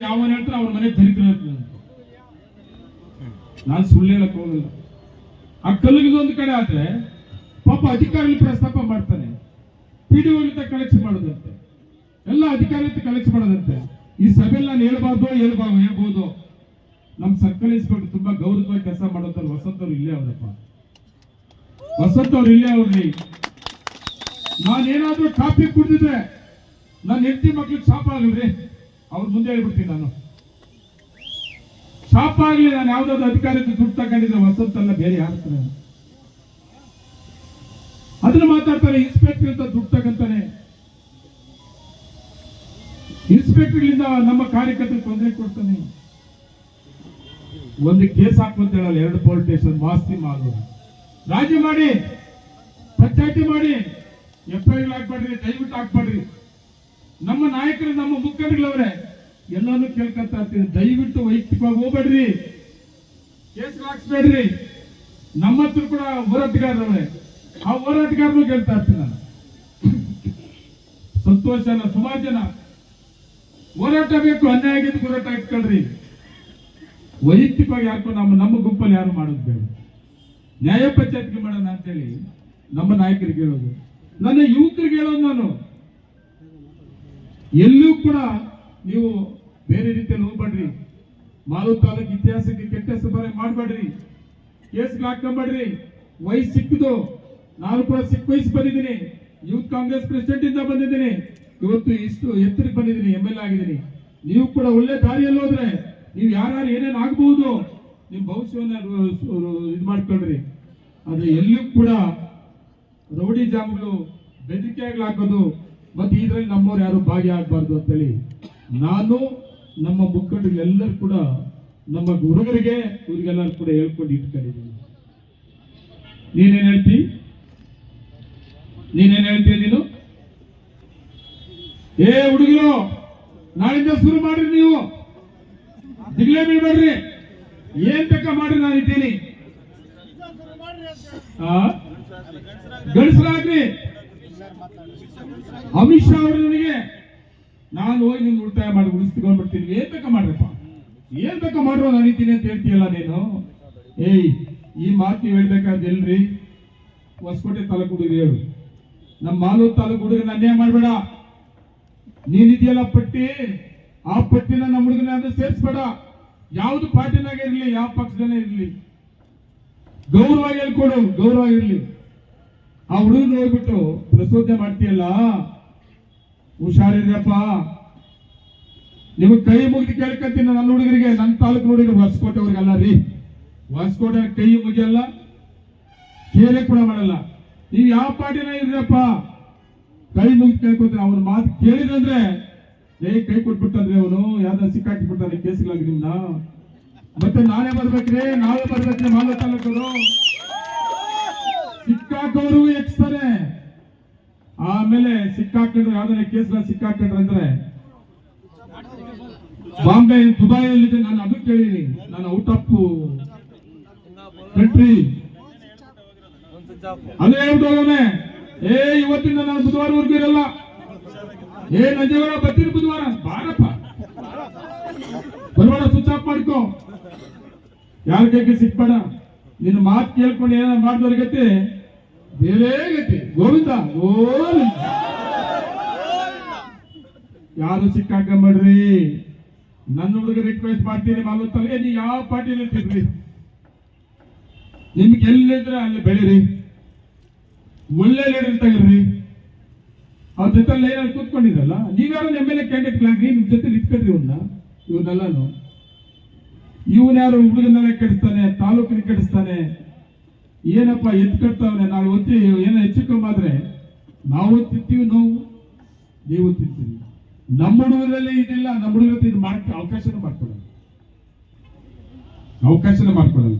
ಹೇಳ್ತಾರೆ ಅವ್ರ ಮನೆ ದರಿದ್ರ ನಾನು ಸುಳ್ಳು ಹೇಳಕ್ ಹೋಗಲ್ಲ. ಆ ಕಲ್ಲಿಗೆ ಒಂದು ಕಡೆ ಆದ್ರೆ ಪಾಪ ಅಧಿಕಾರಿಗಳು ಪ್ರಸ್ತಾಪ ಮಾಡ್ತಾನೆ. ಪಿಡಿಒಗಳಿಂದ ಕಲೆಕ್ಷನ್ ಮಾಡೋದಂತೆ. ಎಲ್ಲ ಅಧಿಕಾರಿ ಕಲೆಕ್ಟ್ ಮಾಡೋದಂತೆ. ಈ ಸಭೆಯಲ್ಲಿ ನಾನು ಹೇಳ್ಬಾರ್ದು ಹೇಳ್ಬಾರ್ದು ಹೇಳ್ಬೋದು. ನಮ್ ಸರ್ಕಲ್ ಇನ್ಸ್ಪೆಕ್ಟರ್ ತುಂಬಾ ಗೌರವವಾಗಿ ಕೆಲಸ ಮಾಡೋದ್ರ ವಸಂತ ಅವ್ರು ಇಲ್ಲೇ ಅವರಪ್ಪ. ವಸಂತ ಅವ್ರು ಇಲ್ಲೇ ಅವ್ರಿ ನಾನೇನಾದ್ರೂ ಕಾಪಿ ಕುಡಿದಿದ್ರೆ ನನ್ನ ಹೆಂಡತಿ ಮಕ್ಳಿಗೆ ಶಾಪ ಆಗಲ್ರಿ ಅವ್ರ ಮುಂದೆ ಹೇಳ್ಬಿಡ್ತೀನಿ ನಾನು. ಶಾಪ ಆಗ್ಲಿ, ನಾನು ಯಾವ್ದಾದ್ರು ಅಧಿಕಾರಕ್ಕೆ ದುಡ್ಡು ತಗೊಂಡಿದ್ರೆ ವಸಂತಲ್ಲ ಬೇರೆ ಯಾರ ಅದನ್ನ ಮಾತಾಡ್ತಾರೆ ಇನ್ಸ್ಪೆಕ್ಟರ್ ಅಂತ ದುಡ್ಡು ತಗೊಂತಾನೆ. ಇನ್ಸ್ಪೆಕ್ಟರ್ಗಳಿಂದ ನಮ್ಮ ಕಾರ್ಯಕರ್ತರಿಗೆ ತೊಂದರೆ ಕೊಡ್ತಾನೆ. ಒಂದು ಕೇಸ್ ಹಾಕುವಂತ ಹೇಳಲ್ಲ, ಎರಡು ಪೊಲೀಸ್ ಸ್ಟೇಷನ್ ಮಾಸ್ತಿ ಮಾಡು ರಾಜಿ ಮಾಡಿ, ಪಂಚಾಯತಿ ಮಾಡಿ. ಎಫ್ ಐ ಹಾಕ್ಬೇಡ್ರಿ ದಯವಿಟ್ಟು ಹಾಕ್ಬೇಡ್ರಿ. ನಮ್ಮ ನಾಯಕರು, ನಮ್ಮ ಮುಖಂಡಗಳವ್ರೆ ಎಲ್ಲಾನು ಕೇಳ್ಕೊಂತ ಇರ್ತೀನಿ. ದಯವಿಟ್ಟು ವೈಯಕ್ತಿಕವಾಗಿ ಹೋಗ್ಬೇಡ್ರಿ. ಕೇಸ್ ಹಾಕ್ಸ್ಬೇಡ್ರಿ. ನಮ್ಮ ಹತ್ರ ಕೂಡ ಹೋರಾಟಗಾರರವ್ರೆ, ಆ ಹೋರಾಟಗಾರನು ಕೇಳ್ತಾ ಇರ್ತೀನಿ ನಾನು. ಸಂತೋಷ ಜನ ಸುಮಾರು ಜನ. ಹೋರಾಟ ಬೇಕು, ಅನ್ಯಾಯ ಆಗಿದ್ದು ಹೋರಾಟ ಇಟ್ಕೊಳ್ರಿ. ವೈಯಕ್ತಿಕವಾಗಿ ಯಾಕೋ ನಮ್ಮ ನಮ್ಮ ಗುಂಪಲ್ಲಿ ಯಾರು ಮಾಡೋದು ಬೇಡ. ನ್ಯಾಯ ಪಂಚಾಯತ್ಗೆ ಮಾಡೋಣ ಅಂತೇಳಿ ನಮ್ಮ ನಾಯಕರಿಗೆ ಹೇಳೋದು. ನನ್ನ ಯುವಕರಿಗೆ ಹೇಳೋದು ನಾನು. ಎಲ್ಲೂ ಕೂಡ ನೀವು ಬೇರೆ ರೀತಿಯಲ್ಲಿ ಹೋಗ್ಬೇಡ್ರಿ. ಮಾಲು ತಾಲೂಕು ಇತಿಹಾಸಕ್ಕೆ ಕೆಟ್ಟ ಹೆಸರು ಮಾಡಬೇಡ್ರಿ. ಕೇಸ್ಗೆ ಹಾಕೊಂಬೇಡ್ರಿ ವಯಸ್ಸು ಸಿಕ್ಕದು ನಾನು ಕೂಡ ಸಿಕ್ಕ ವಯಸ್ಸು ಬಂದಿದ್ದೀನಿ. ಯೂತ್ ಕಾಂಗ್ರೆಸ್ ಪ್ರೆಸಿಡೆಂಟ್ ಇಂದ ಬಂದಿದ್ದೀನಿ. ಇವತ್ತು ಇಷ್ಟು ಎತ್ತರಕ್ಕೆ ಬಂದಿದ್ದೀನಿ ಎಂ ಎಲ್ ಆಗಿದ್ದೀನಿ. ನೀವು ಕೂಡ ಒಳ್ಳೆ ದಾರಿಯಲ್ಲಿ ಹೋದ್ರೆ ನೀವು ಯಾರ್ಯಾರು ಏನೇನು ಆಗಬಹುದು, ನಿಮ್ಮ ಭವಿಷ್ಯವನ್ನ ಇದು ಮಾಡ್ಕೊಳ್ರಿ. ಆದ್ರೆ ಎಲ್ಲೂ ಕೂಡ ರೌಡಿ ಜಾಮ್ಗಳು ಬೆದರಿಕೆಗಳು ಹಾಕೋದು ಮತ್ತೆ ಇದ್ರಲ್ಲಿ ನಮ್ಮವ್ರು ಯಾರು ಭಾಗಿಯಾಗಬಾರ್ದು ಅಂತೇಳಿ ನಾನು ನಮ್ಮ ಮುಖಂಡರಿಗೆಲ್ಲರೂ ಕೂಡ ನಮ್ಮ ಹುಡುಗರಿಗೆ ಇವ್ರಿಗೆಲ್ಲರೂ ಕೂಡ ಹೇಳ್ಕೊಂಡು ಇಟ್ಕೊಂಡಿದ್ದೀನಿ. ನೀನೇನ್ ಹೇಳ್ತಿ? ನೀನೇನ್ ಹೇಳ್ತೀಯ ನೀನು? ಏ ಹುಡುಗರು, ನಾಳಿಂದ ಶುರು ಮಾಡ್ರಿ ನೀವು. ದಿಗ್ಲೇ ಬೀಳ್ಬೇಡ್ರಿ. ಏನ್ ತಕ್ಕ ಮಾಡ್ರಿ ನಾನು ಇದ್ದೀನಿ. ಆ? ಗಡಿಸಲಾಗ್ರಿ ಅಮಿತ್ ಶಾ ಅವರು ನಾನು ಹೋಗಿ ನಿಮ್ಗೆ ಉಳಿತಾಯ ಮಾಡಿ ಉಳಿಸ್ಕೊಂಡ್ಬಿಡ್ತೀನಿ ಏನ್ ಬೇಕೋ ಮಾಡ್ರಪ್ಪ? ಏನ್ ಬೇಕೋ ಮಾಡ್ರೋ ನಾನು ಇದ್ದೀನಿ ಅಂತ ಹೇಳ್ತೀಯಲ್ಲ ನೀನು? ಏಯ್, ಈ ಮಾತು ನೀವು ಹೇಳ್ಬೇಕಾದ ಎಲ್ರಿ ಹೊಸಕೋಟೆ ತಾಲೂಕು ಹುಡುಗರು ಹೇಳು ನಮ್ಮ ಮಾಲೂರು ತಾಲೂಕು ಹುಡುಗನ ಅನ್ಯಾಯ ಮಾಡಬೇಡ. ನೀನಿದೆಯಲ್ಲ ಪಟ್ಟಿ? ಆ ಪಟ್ಟಿನ ನಮ್ಮ ಹುಡುಗನ ಅಂದ್ರೆ ಸೇರಿಸ್ಬೇಡ. ಯಾವ್ದು ಪಾರ್ಟಿನಾಗ ಇರ್ಲಿ, ಯಾವ ಪಕ್ಷದಲ್ಲೇ ಇರ್ಲಿ. ಗೌರವ ಹೇಳ್ಕೊಡು, ಗೌರವ ಇರ್ಲಿ. ಆ ಹುಡುಗನ ಹೋಗ್ಬಿಟ್ಟು ಪ್ರಚೋದನೆ ಮಾಡ್ತೀಯಲ್ಲ? ಹುಷಾರಿರಪ್ಪ ನಿಮಗೆ ಕೈ ಮುಗಿದು ಕೇಳ್ಕೊತೀನಿ ನನ್ನ ಹುಡುಗರಿಗೆ ನನ್ನ ತಾಲೂಕು ಹುಡುಗರು ಹೊಸಕೋಟೆ ಅವ್ರಿಗೆಲ್ಲ ರೀ. ಹೊಸಕೋಟೆ ಕೈ ಮುಗಿಯಲ್ಲ, ಕೇರೆ ಕೂಡ ಮಾಡಲ್ಲ. ನೀವು ಯಾವ ಪಾರ್ಟಿನ ಇದ್ರಪ್ಪ? ಕೈ ಮುಗಿದು ಕೇಳ್ಕೊತೀನಿ, ಅವನ ಮಾತು ಕೇಳಿದಂದ್ರೆ ಏ, ಕೈ ಕೊಟ್ಬಿಟ್ಟಂದ್ರೆ ಅವನು ಯಾವ್ದಾರು ಸಿಕ್ಕಾಕಿಬಿಡ್ತಾನೆ ಕೇಸ್ಗಳಾಗಿ ನಿಮ್ನ. ಮತ್ತೆ ನಾನೇ ಬರ್ಬೇಕ್ರಿ, ನಾವೇ ಬರ್ಬೇಕ್ರಿ ಮಾಲ ತಾಲೂಕರು ಸಿಕ್ಕಾಕೋರು ಎಕ್ಸ್ತಾರೆ ಆಮೇಲೆ ಸಿಕ್ಕಾಕೊಂಡ್ರೆ ಯಾವ್ದಾರ ಕೇಸ್ಗಳ ಸಿಕ್ಕಾಕೊಂಡ್ರೆ ಅಂದ್ರೆ, ಬಾಂಬೆ ದುಬೈಯಲ್ಲಿ ನಾನು ಅದು ಕೇಳಿನಿ ನಾನು ಔಟ್ ಆಫ್ ಕಂಟ್ರಿ. ಅದೇ ಹೇಳ್ಬೋದೇ ಏ, ಇವತ್ತಿಂದ ನಾನು ಬುಧವಾರವರೆಗೂ ಇರಲ್ಲ. ಏ ನಂಜೇಗೌಡ ಬರ್ತೀನಿ ಬುಧವಾರ. ಬಾರಪ್ಪ. ಬರಬೇಡ ಸ್ವಿಚ್ ಆಫ್ ಮಾಡ್ಕೋ. ಯಾರ ಕೈಗೆ ಸಿಕ್ಬೇಡ. ನಿನ್ನ ಮಾತು ಕೇಳ್ಕೊಂಡು ಏನ ಮಾಡಿದವ್ರ ಗತಿ ಬೇರೆ ಗತಿ ಗೋವಿಂದ? ಗೋವಿಂದ. ಯಾರು ನನ್ನ ಹುಡುಗ ರಿಕ್ವೆಸ್ಟ್ ಮಾಡ್ತೀನಿ ಮಾಲೂತಲ್ಲಿ ನೀವು ಯಾವ ಪಾರ್ಟಿಲಿ ಇರ್ತೀರಿ ನಿಮ್ಗೆ ಎಲ್ಲಿದ್ರೆ ಅಲ್ಲಿ ಬೆಳೀರಿ. ಒಳ್ಳೆ ಲೀಡರ್ ತಗಿರ್ರಿ ಅವ್ರ ಜೊತೆ ಏನಾದ್ರು ಕೂತ್ಕೊಂಡಿದ್ರಲ್ಲ, ನೀವ್ಯಾರು ಎಂ ಎಲ್ ಎ ಕ್ಯಾಂಡಿಡೇಟ್ಗಳಾಗಿ ನಿಮ್ ಜೊತೆ ಇಟ್ಕೊಳ್ರಿ ಇವನ್ನ ಇವನ್ನೆಲ್ಲಾನು ಇವನ್ ಯಾರು ಹುಡುಗನೆಲ್ಲ ಕೆಡಿಸ್ತಾನೆ, ತಾಲೂಕಿನ ಕೆಡಿಸ್ತಾನೆ? ಏನಪ್ಪ ಎತ್ತು ಕಟ್ತಾವನೆ ನಾವು ಒತ್ತಿ ಏನೋ ಹೆಚ್ಚು ನಾವು ತಿಂತೀವಿ ನೋವು, ನೀವು ತಿಂತೀವಿ ನಮ್ಮ ಹುಡುಗರಲ್ಲಿ ಇದಿಲ್ಲ, ನಮ್ಮ ಹುಡುಗರ ಇದು ಮಾಡಕ್ಕೆ ಅವಕಾಶನೂ ಮಾಡ್ಕೊಡಲ್ಲ ಅವಕಾಶನೂ ಮಾಡ್ಕೊಡಲ್ಲ